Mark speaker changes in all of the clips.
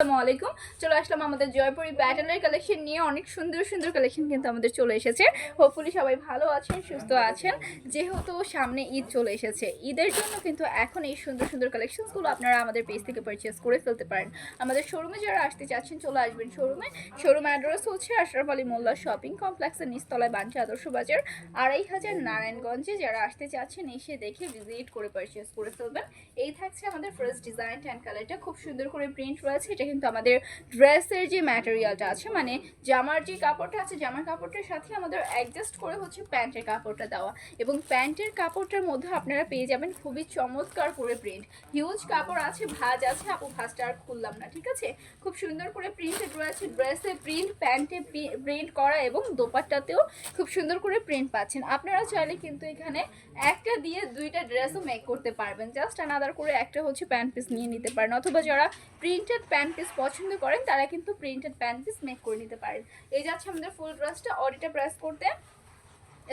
Speaker 1: আসসালামু আলাইকুম। চলে আসলাম আমাদের জয়পুরি ব্যাটেলের কালেকশন নিয়ে। অনেক সুন্দর সুন্দর কালেকশন কিন্তু আমাদের চলে এসেছে। হোপফুলি সবাই ভালো আছেন, সুস্থ আছেন। যেহেতু সামনে ঈদ চলে এসেছে, ঈদের জন্য কিন্তু এখন এই সুন্দর সুন্দর কালেকশনসগুলো আপনারা আমাদের পেজ থেকে পারচেস করে ফেলতে পারেন। আমাদের শোরুমে যারা আসতে চাচ্ছেন, চলে আসবেন শোরুমে শোরুম অ্যাড্রেস হচ্ছে আশরাফ আলী মোল্লা শপিং কমপ্লেক্সের নিচতলায় বাঞ্চা আদর্শ বাজার আড়াই হাজার নারায়ণগঞ্জে। যারা আসতে চাচ্ছেন, এসে দেখে ভিজিট করে পারচেস করে ফেলবেন। এই থাকছে আমাদের ফার্স্ট ডিজাইন অ্যান্ড কালারটা খুব সুন্দর করে প্রিন্ট রয়েছে। এটা কিন্তু আমাদের ড্রেসের যে ম্যাটেরিয়ালটা আছে মানে জামার যে কাপড়টা আছে, জামার কাপড়টার সাথে আমাদের অ্যাডজাস্ট করে হচ্ছে প্যান্টের কাপড়টা দেওয়া। এবং প্যান্টের কাপড়টার মধ্যে আপনারা পেয়ে যাবেন খুবই চমৎকার করে প্রিন্ট হিউজ কাপড় আছে, ভাজ আছে, আপু ভাজটা আর খুললাম না, ঠিক আছে? খুব সুন্দর করে প্রিন্টেড রয়েছে ড্রেসে প্রিন্ট প্যান্টে প্রিন্ট করা এবং দোপাট্টাতেও খুব সুন্দর করে প্রিন্ট পাচ্ছেন। আপনারা চাইলে কিন্তু এখানে একটা দিয়ে দুইটা ড্রেসও মেক করতে পারবেন। জাস্ট আনাদার করে একটা হচ্ছে প্যান্ট পিস নিয়ে নিতে পারেন। অথবা যারা প্রিন্টেড প্যান্ট পিস পছন্দ করেন, তারা কিন্তু প্রিন্টেড প্যান্ট পিস মেক করে নিতে পারেন। এই যাচ্ছে আমাদের ফুল ড্রেসটা অডিটা প্রেস করতে।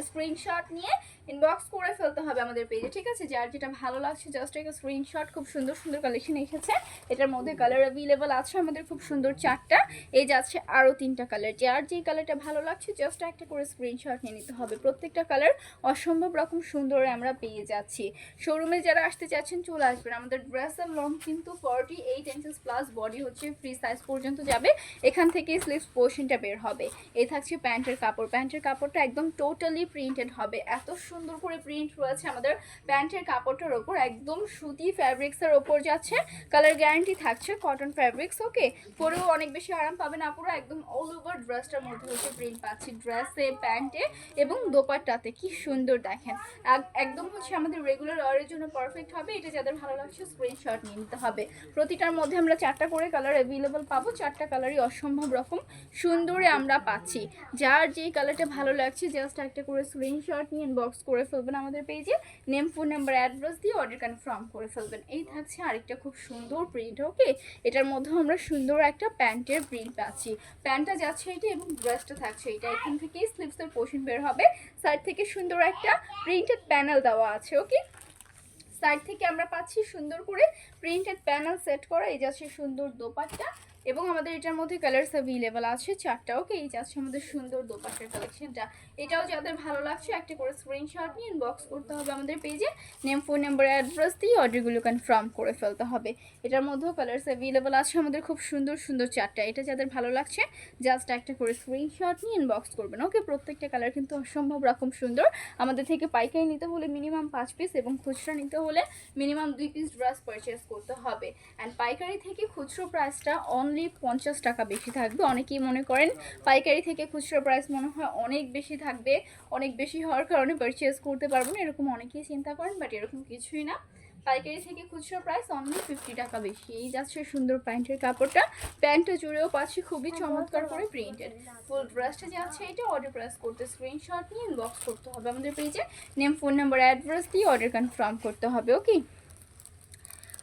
Speaker 1: স্ক্রিনশট নিয়ে ইনবক্স করে ফেলতে হবে আমাদের পেজে ঠিক আছে? যার যেটা ভালো লাগছে জাস্ট একটা স্ক্রিনশট খুব সুন্দর সুন্দর কালেকশন এসেছে। এটার মধ্যে কালার অ্যাভেলেবল আছে আমাদের, খুব সুন্দর চারটা। এই যাচ্ছে আরও তিনটা কালার যার যেই কালারটা ভালো লাগছে জাস্ট একটা করে স্ক্রিনশট নিয়ে নিতে হবে। প্রত্যেকটা কালার অসম্ভব রকম সুন্দর আমরা পেয়ে যাচ্ছি। শোরুমে যারা আসতে চাচ্ছেন, চলে আসবেন। আমাদের ড্রেসের লং কিন্তু forty eight inches plus body হচ্ছে ফ্রি সাইজ পর্যন্ত যাবে। এখান থেকে স্লিভস পোর্শনটা বের হবে। এই থাকছে প্যান্টের কাপড়। প্যান্টের কাপড়টা একদম টোটালি প্রিন্টেড হবে। এত সুন্দর করে প্রিন্ট রয়েছে আমাদের প্যান্টের কাপড়টার ওপর। একদম সুতি ফ্যাব্রিক্সের ওপর যাচ্ছে। কালার গ্যারান্টি থাকছে কটন ফ্যাব্রিক্স ওকে পরেও অনেক বেশি আরাম পাবেন আপুরা। একদম অল ওভার ড্রেসটার মধ্যে হচ্ছে প্রিন্ট পাচ্ছি। ড্রেসে প্যান্টে এবং দোপাট্টাতে। কি সুন্দর দেখেন। একদম হচ্ছে আমাদের রেগুলার ওয়ারের জন্য পারফেক্ট হবে। এটা যাদের ভালো লাগছে স্ক্রিনশট নিয়ে নিতে হবে। প্রতিটার মধ্যে আমরা চারটা করে কালার অ্যাভেলেবল পাবো। চারটা কালারই অসম্ভব রকম সুন্দরে আমরা পাচ্ছি। যার যেই কালারটা ভালো লাগছে জাস্ট একটা করে স্ক্রিনশট নিয়ে ইনবক্স করে ফেলবেন আমাদের পেজে নেম ফোন নাম্বার অ্যাড্রেস দিয়ে অর্ডার কনফার্ম করে ফেলবেন। এই থাকছে আরেকটা খুব সুন্দর প্রিন্ট ওকে এটার মধ্যে আমরা সুন্দর একটা প্যান্টের প্রিন্ট পাচ্ছি। প্যান্টটা যাচ্ছে এটা এবং ড্রেসটা থাকছে এটা। এখান থেকেই স্লিপসের পোর্শন বের হবে। সাইড থেকে সুন্দর একটা প্রিন্টেড প্যানেল দেওয়া আছে ওকে সাইড থেকে আমরা পাচ্ছি সুন্দর করে প্রিন্টেড প্যানেল সেট করা। এই যাচ্ছে সুন্দর দোপাট্টা। এবং আমাদের এটার মধ্যে কালার্স অ্যাভেলেবেল আছে চারটা ওকে এই যাচ্ছে আমাদের সুন্দর দোপাশের কালেকশনটা এটাও যাদের ভালো লাগছে, একটা করে স্ক্রিনশট নিয়ে ইনবক্স করতে হবে আমাদের পেজে নেম ফোন নাম্বার অ্যাড্রেস দিয়ে অর্ডারগুলো কনফার্ম করে ফেলতে হবে। এটার মধ্যেও কালার্স অ্যাভেলেবেল আছে আমাদের খুব সুন্দর সুন্দর চারটা। এটা যাদের ভালো লাগছে জাস্ট একটা করে স্ক্রিনশট নিয়ে ইনবক্স করবেন। ওকে প্রত্যেকটা কালার কিন্তু অসম্ভব রকম সুন্দর। আমাদের থেকে পাইকারি নিতে হলে মিনিমাম পাঁচ পিস এবং খুচরা নিতে হলে মিনিমাম দুই পিস ড্রেস পারচেস করতে হবে। অ্যান্ড পাইকারি থেকে খুচরো প্রাইসটা অনলি পঞ্চাশ টাকা বেশি থাকবে। অনেকেই মনে করেন পাইকারি থেকে খুচরো প্রাইস মনে হয় অনেক বেশি থাকবে, অনেক বেশি হওয়ার কারণে পারচেস করতে পারব না, এরকম অনেকেই চিন্তা করেন বাট এরকম কিছুই না। পাইকারি থেকে খুচরো প্রাইস অনলি ফিফটি টাকা বেশি। এই যাচ্ছে সুন্দর প্যান্টের কাপড়টা। প্যান্টটা জুড়েও পাচ্ছি খুবই চমৎকার করে প্রিন্টেড ফুল ড্রেসটা যাচ্ছে এটা অর্ডার প্রেস করতে স্ক্রিনশট নিয়ে ইনবক্স করতে হবে আমাদের পেজে নেম ফোন নাম্বার অ্যাড্রেস দিয়ে অর্ডার কনফার্ম করতে হবে ওকে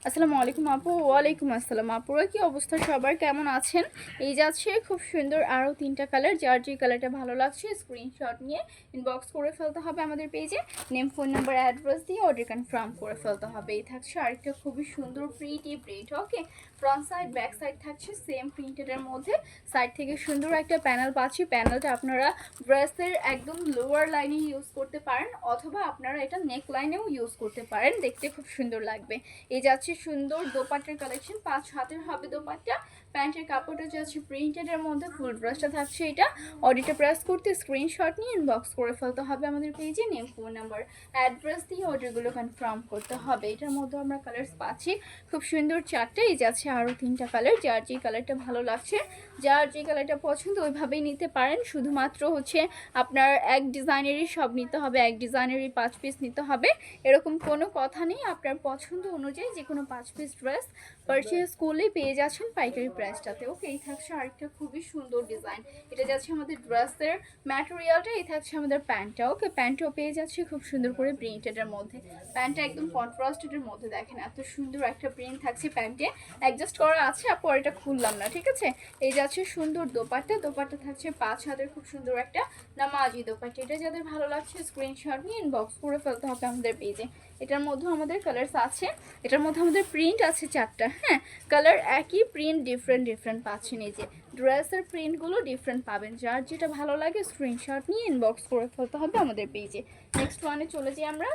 Speaker 1: আসসালামু আলাইকুম আপু, ওয়ালাইকুম আসসালাম। আপুরা, কি অবস্থা? সবার কেমন আছেন? এই যাচ্ছে খুব সুন্দর আরও তিনটা কালার যার যে কালারটা ভালো লাগছে স্ক্রিনশট নিয়ে ইনবক্স করে ফেলতে হবে আমাদের পেজে নেম ফোন নাম্বার অ্যাড্রেস দিয়ে অর্ডার কনফার্ম করে ফেলতে হবে। এই থাকছে আরেকটা খুবই সুন্দর প্রিন্টি print okay front side back side থাকছে সেম প্রিন্টেডের মধ্যে। সাইড থেকে সুন্দর একটা প্যানেল পাচ্ছি। প্যানেলটা আপনারা ড্রেসের একদম লোয়ার লাইনে ইউজ করতে পারেন, অথবা আপনারা এটা নেক লাইনেও ইউজ করতে পারেন। দেখতে খুব সুন্দর লাগবে। এই যাচ্ছে সুন্দর দোপাট্টার কালেকশন পাঁচ হাতের হবে দোপাট্টা। প্যান্টের কাপড়টা যে যাচ্ছে প্রিন্টেডের মধ্যে ফুল ড্রেসটা থাকছে এটা। অডিটা প্রেস করতে স্ক্রিনশট নিয়ে ইনবক্স করে ফেলতে হবে আমাদের পেজে নেম ফোন নাম্বার অ্যাড্রেস দিয়ে অর্ডারগুলো কনফার্ম করতে হবে। এটার মধ্যে আমরা কালার্স পাচ্ছি। খুব সুন্দর চারটে, এই যাচ্ছে আরও তিনটা কালার যার যে কালারটা ভালো লাগছে, যার যে কালারটা পছন্দ ওইভাবেই নিতে পারেন। শুধুমাত্র হচ্ছে আপনার এক ডিজাইনেরই সব নিতে হবে, এক ডিজাইনেরই পাঁচ পিস নিতে হবে। এরকম কোনো কথা নেই। আপনার পছন্দ অনুযায়ী যে কোনো পাঁচ পিস ড্রেস পারচেস করলেই পেয়ে যাচ্ছেন পাইকারি প্রাইসটাতে ওকে এই থাকছে আরেকটা খুবই সুন্দর ডিজাইন এটা যাচ্ছে আমাদের ড্রেসের ম্যাটেরিয়ালটা এই থাকছে আমাদের প্যান্টটা ওকে প্যান্টও পেয়ে যাচ্ছে খুব সুন্দর করে প্রিন্টেডের মধ্যে। প্যান্টটা একদম কন্ট্রাস্টেডের মধ্যে, দেখেন এত সুন্দর একটা প্রিন্ট থাকছে প্যান্টে অ্যাডজাস্ট করা আছে, আর এটা খুললাম না, ঠিক আছে? এই যাচ্ছে সুন্দর দোপাট্টা। দোপাট্টা থাকছে পাঁচ হাতের খুব সুন্দর একটা নামাজি দোপাট্টা। এটা যাদের ভালো লাগছে স্ক্রিনশট নিয়ে ইনবক্স করে ফেলতে হবে আমাদের পেজে এটার মধ্যে আমাদের কালার্স আছে। এটার মধ্যে আমাদের প্রিন্ট আছে চারটা। হ্যাঁ কালার একই প্রিন্ট ডিফারেন্ট ডিফারেন্ট পাচ্ছেন এই যে। ড্রেসের প্রিন্টগুলো ডিফারেন্ট পাবেন। যার যেটা ভালো লাগে স্ক্রিনশট নিয়ে ইনবক্স করে ফেলতে হবে আমাদের পেজে নেক্সট ওয়ানে চলে যাই আমরা।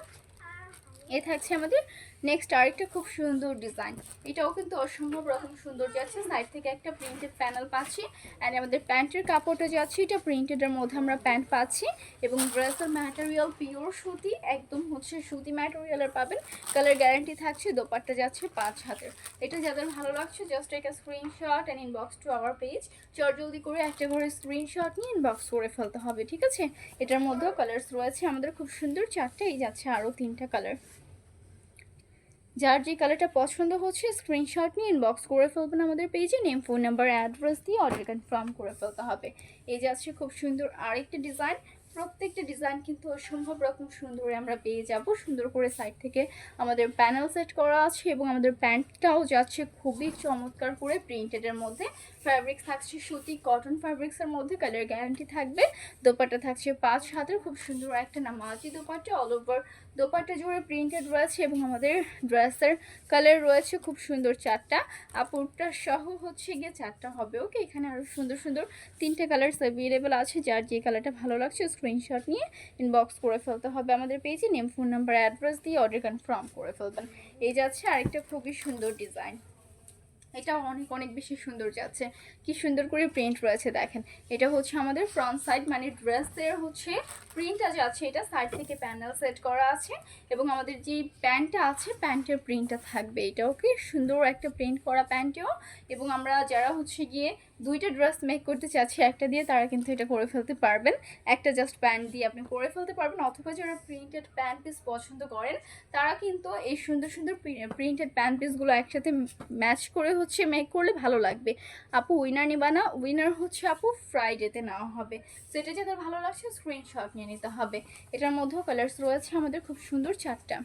Speaker 1: এ থাকছে আমাদের নেক্সট আরেকটা খুব সুন্দর ডিজাইন এটাও কিন্তু অসম্ভব রকম সুন্দর যাচ্ছে। সাইড থেকে একটা প্রিন্টেড প্যানেল পাচ্ছি অ্যান্ড আমাদের প্যান্টের কাপড়টা যাচ্ছে এটা প্রিন্টেডের মধ্যে আমরা প্যান্ট পাচ্ছি এবং ড্রেসের ম্যাটেরিয়াল পিওর সুতি, একদম হচ্ছে সুতি ম্যাটেরিয়ালের পাবেন। কালার গ্যারান্টি থাকছে, দোপাট্টা যাচ্ছে পাঁচ হাতের এটা যাদের ভালো লাগছে জাস্ট একটা screenshot and inbox to our page চট জলদি করে একটা করে স্ক্রিনশট নিয়ে ইনবক্স করে ফেলতে হবে, ঠিক আছে? এটার মধ্যেও কালার্স রয়েছে। আমাদের খুব সুন্দর চারটে এই যাচ্ছে, আরও তিনটা কালার যার যে কালারটা পছন্দ হচ্ছে স্ক্রিনশট নিয়ে ইনবক্স করে ফেলবেন আমাদের পেজে নেম ফোন নাম্বার অ্যাড্রেস দিয়ে অর্ডার কনফার্ম করে ফেলতে হবে। এই যে আছে খুব সুন্দর আরেকটা ডিজাইন প্রত্যেকটা ডিজাইন কিন্তু অসম্ভব রকম সুন্দর আমরা পেয়ে যাব। সুন্দর করে সাইড থেকে আমাদের প্যানেল সেট করা আছে এবং আমাদের প্যান্টটাও যাচ্ছে খুবই চমৎকার করে প্রিন্টেডের মধ্যে। ফ্যাব্রিক থাকছে সুতি কটন ফ্যাব্রিক্সের মধ্যে কালার গ্যারান্টি থাকবে। দোপাট্টা থাকছে পাঁচ হাতের, খুব সুন্দর একটা নামাজি দোপাট্টা অল ওভার দোপাট্টা জুড়ে প্রিন্টেড রয়েছে এবং আমাদের ড্রেসের কালার রয়েছে খুব সুন্দর চারটা। আপুরটা সহ হচ্ছে গিয়ে চারটা হবে ওকে এখানে আরও সুন্দর সুন্দর তিনটে কালার অ্যাভেলেবেল আছে, যার যে কালারটা ভালো লাগছে স্ক্রিনশট নিয়ে ইনবক্স করে ফেলতে হবে আমাদের পেজে নেম ফোন নাম্বার অ্যাড্রেস দিয়ে অর্ডার কনফার্ম করে ফেলবেন। এই যাচ্ছে আরেকটা খুবই সুন্দর ডিজাইন এটা অনেক অনেক বেশি সুন্দর যাচ্ছে। কি সুন্দর করে প্রিন্ট রয়েছে, দেখেন। এটা হচ্ছে আমাদের ফ্রন্ট সাইড মানে ড্রেসের হচ্ছে প্রিন্টটা যাচ্ছে এটা সাইড থেকে প্যানেল সেট করা আছে এবং আমাদের যে প্যান্টটা আছে প্যান্টের প্রিন্টটা থাকবে। এটাও কি সুন্দর একটা প্রিন্ট করা প্যান্টেও এবং আমরা যারা হচ্ছে গিয়ে দুইটা ড্রেস মেক করতে চাচ্ছি, একটা দিয়ে তারা কিন্তু এটা করে ফেলতে পারবেন। একটা জাস্ট প্যান্ট দিয়ে আপনি করে ফেলতে পারবেন, অথবা যারা প্রিন্টেড প্যান্ট পিস পছন্দ করেন, তারা কিন্তু এই সুন্দর সুন্দর প্রিন্টেড প্যান্ট পিসগুলো একসাথে ম্যাচ করে হচ্ছে মেক করলে ভালো লাগবে। আপু উইনার নিবা না উইনার হচ্ছে আপু ফ্রাইডেতে নেওয়া হবে। সেটা যাদের ভালো লাগছে স্ক্রিনশট নিয়ে নিতে হবে। এটার মধ্যেও কালার্স রয়েছে আমাদের, খুব সুন্দর চারটা।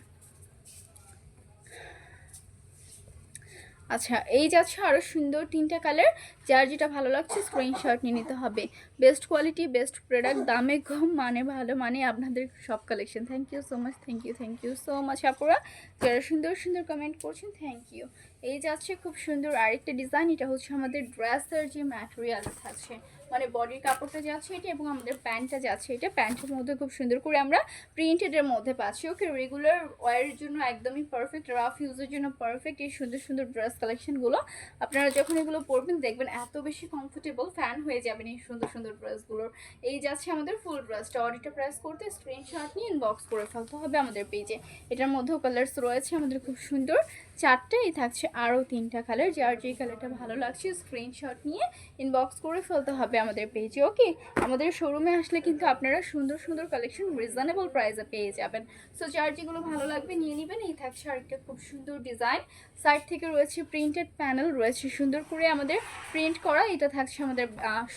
Speaker 1: আচ্ছা এই যাচ্ছে আরও সুন্দর তিনটা কালার যার যেটা ভালো লাগছে স্ক্রিনশট নিয়ে নিতে হবে। বেস্ট কোয়ালিটি বেস্ট প্রোডাক্ট দামে কম মানে ভালো মানে আপনাদের সব collection thank you so much thank you thank you so much আপুরা। যারা সুন্দর সুন্দর কমেন্ট করছেন থ্যাংক ইউ এই যাচ্ছে খুব সুন্দর আরেকটা ডিজাইন এটা হচ্ছে আমাদের ড্রেসের যে ম্যাটেরিয়াল থাকছে মানে বডির কাপড়টা যাচ্ছে এটা এবং আমাদের প্যান্টটা যাচ্ছে এটা, প্যান্টের মধ্যে খুব সুন্দর করে আমরা প্রিন্টেডের মধ্যে পাচ্ছি। ওকে রেগুলার ওয়ারের জন্য একদমই পারফেক্ট রাফ ইউজের জন্য পারফেক্ট এই সুন্দর সুন্দর ড্রেস কালেকশনগুলো আপনারা যখন এগুলো পরবেন, দেখবেন এত বেশি কমফোর্টেবল ফ্যান হয়ে যাবেন এই সুন্দর সুন্দর ড্রেসগুলোর এই যাচ্ছে আমাদের ফুল ড্রেসটা অডিটা প্রেস করতে স্ক্রিনশট নিয়ে ইনবক্স করে ফেলতে হবে আমাদের পেজে এটার মধ্যেও কালার্স রয়েছে আমাদের খুব সুন্দর। চারটাই থাকছে আরও তিনটা কালার যার যে কালারটা ভালো লাগছে স্ক্রিনশট নিয়ে ইনবক্স করে ফেলতে হবে আমাদের পেজে ওকে আমাদের শোরুমে আসলে কিন্তু আপনারা সুন্দর সুন্দর কালেকশন রিজনেবল প্রাইসে পেয়ে যাবেন। সো যার যেগুলো ভালো লাগবে নিয়ে নেবেন, এই থাকছে আরেকটা খুব সুন্দর ডিজাইন। সাইড থেকে রয়েছে প্রিন্টেড প্যানেল, রয়েছে সুন্দর করে আমাদের প্রিন্ট করা। এটা থাকছে আমাদের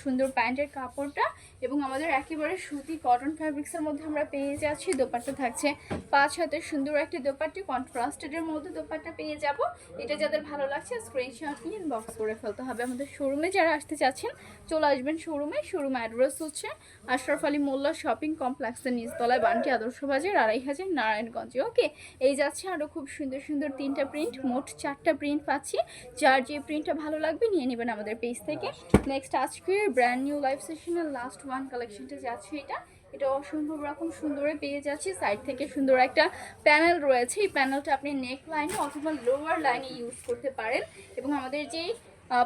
Speaker 1: সুন্দর প্যান্টের কাপড়টা এবং আমাদের একেবারে সুতি কটন ফ্যাব্রিক্সের মধ্যে আমরা পেয়ে যাচ্ছি। দোপাট্টা থাকছে পাঁচ হাতের সুন্দর একটি দোপাট্টি। কন্ট্রাস্টেডের মধ্যে দোপাট্টা পেয়ে যাব। এটা যাদের ভালো লাগছে স্ক্রিনশট নিয়ে ইনবক্স করে ফেলতে হবে। আমাদের শোরুমে যারা আসতে চাচ্ছেন, চলে আসবেন শোরুমে শোরুম অ্যাড্রেস হচ্ছে আশরাফ আলী মোল্লা শপিং কমপ্লেক্সের নিচতলায় বান্টি আদর্শ বাজার, আড়াই হাজার নারায়ণগঞ্জে। ওকে এই যাচ্ছে আরও খুব সুন্দর সুন্দর তিনটা প্রিন্ট মোট চারটা প্রিন্ট পাচ্ছি। যার যে প্রিন্টটা ভালো লাগবে নিয়ে নেবেন আমাদের পেজ থেকে। নেক্সট আজকের ব্র্যান্ড নিউ লাইফ সেশনের লাস্ট ওয়ান কালেকশনটা যাচ্ছে এটা। এটা অসম্ভব রকম সুন্দরে পেয়ে যাচ্ছি। সাইড থেকে সুন্দর একটা প্যানেল রয়েছে। এই প্যানেলটা আপনি নেক লাইনে অথবা লোয়ার লাইনে ইউজ করতে পারেন। এবং আমাদের যে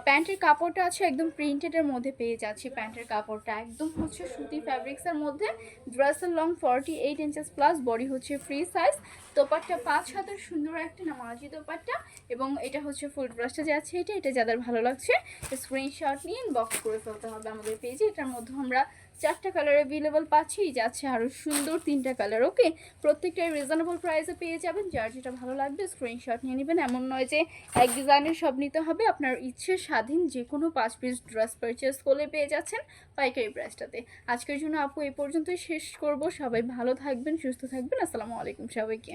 Speaker 1: প্যান্টের কাপড়টা আছে একদম প্রিন্টেডের মধ্যে পেয়ে যাচ্ছি প্যান্টের কাপড়টা। একদম হচ্ছে সুতি ফ্যাব্রিক্সের মধ্যে। ড্রেসের long forty eight inches plus body হচ্ছে ফ্রি সাইজ দোপারটা পাঁচ হাতের সুন্দর একটা নামাজি দোপারটা এবং এটা হচ্ছে ফুল ড্রেসটা যাচ্ছে এটা এটা যাদের ভালো লাগছে স্ক্রিনশট নিয়ে বক্স করে ফেলতে হবে আমাদের পেজে এটার মধ্যে আমরা চারটা কালার অ্যাভেলেবল পাচ্ছি, যাচ্ছে আরও সুন্দর তিনটা কালার ওকে প্রত্যেকটাই রিজনেবল প্রাইসে পেয়ে যাবেন, যার যেটা ভালো লাগবে স্ক্রিনশট নিয়ে নেবেন। এমন নয় যে এক ডিজাইনের সব নিতে হবে, আপনার ইচ্ছে স্বাধীন যে কোনো পাঁচ পিস ড্রেস পারচেস করলে পেয়ে যাচ্ছেন পাইকারি প্রাইসটাতে আজকের জন্য আপু এই পর্যন্তই শেষ করব, সবাই ভালো থাকবেন, সুস্থ থাকবেন, আসসালামু আলাইকুম সবাইকে।